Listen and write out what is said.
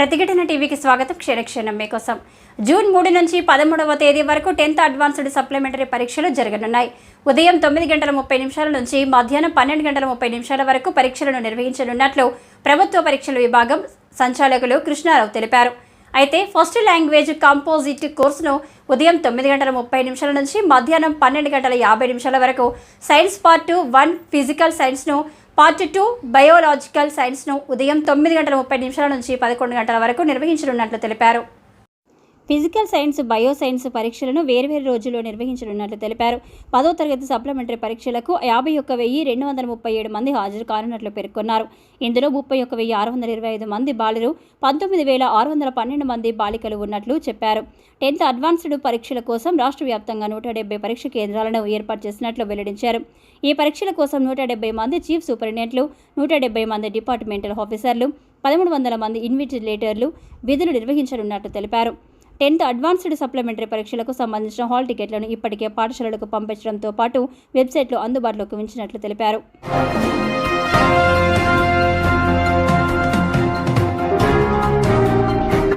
ప్రతిఘటన టీవీకి స్వాగతం. క్షణక్షణం మీకోసం. జూన్ మూడు నుంచి పదమూడవ తేదీ వరకు టెన్త్ అడ్వాన్స్డ్ సప్లిమెంటరీ పరీక్షలు జరగనున్నాయి. ఉదయం తొమ్మిది గంటల ముప్పై నిమిషాల నుంచి మధ్యాహ్నం పన్నెండు గంటల ముప్పై నిమిషాల వరకు పరీక్షలను నిర్వహించనున్నట్లు ప్రభుత్వ పరీక్షల విభాగం సంచాలకులు కృష్ణారావు తెలిపారు. అయితే ఫస్ట్ లాంగ్వేజ్ కంపోజిట్ కోర్సును ఉదయం తొమ్మిది గంటల ముప్పై నిమిషాల నుంచి మధ్యాహ్నం పన్నెండు గంటల యాభై నిమిషాల వరకు సైన్స్ పార్ట్ వన్ ఫిజికల్ సైన్స్ను పార్ట్ టూ బయోలాజికల్ సైన్స్ను ఉదయం తొమ్మిది గంటల ముప్పై నిమిషాల నుంచి పదకొండు గంటల వరకు నిర్వహించనున్నట్లు తెలిపారు. ఫిజికల్ సైన్స్ బయో సైన్స్ పరీక్షలను వేర్వేరు రోజుల్లో నిర్వహించనున్నట్లు తెలిపారు. పదో తరగతి సప్లిమెంటరీ పరీక్షలకు యాభై ఒక్క వెయ్యి రెండు వందల ముప్పై ఏడు మంది హాజరు కానున్నట్లు పేర్కొన్నారు. ఇందులో ముప్పై ఒక్క వెయ్యి ఆరు వందల ఇరవై ఐదు మంది బాలురు పంతొమ్మిది వేల ఆరు వందల పన్నెండు మంది బాలికలు ఉన్నట్లు చెప్పారు. టెన్త్ అడ్వాన్స్డ్ పరీక్షల కోసం రాష్ట్ర వ్యాప్తంగా నూట డెబ్బై పరీక్ష కేంద్రాలను ఏర్పాటు చేసినట్లు వెల్లడించారు. ఈ పరీక్షల కోసం నూట డెబ్బై మంది చీఫ్ సూపరింటెండెంట్లు నూట డెబ్బై మంది డిపార్ట్మెంటల్ ఆఫీసర్లు పదమూడు వందల మంది ఇన్విజిలేటర్లు విధులు నిర్వహించనున్నట్లు తెలిపారు. టెన్త్ అడ్వాన్స్డ్ సప్లిమెంటరీ పరీక్షలకు సంబంధించిన హాల్ టికెట్లను ఇప్పటికే పాఠశాలలకు పంపించడంతో పాటు వెబ్సైట్లో అందుబాటులోకి ఉంచినట్లు తెలిపారు.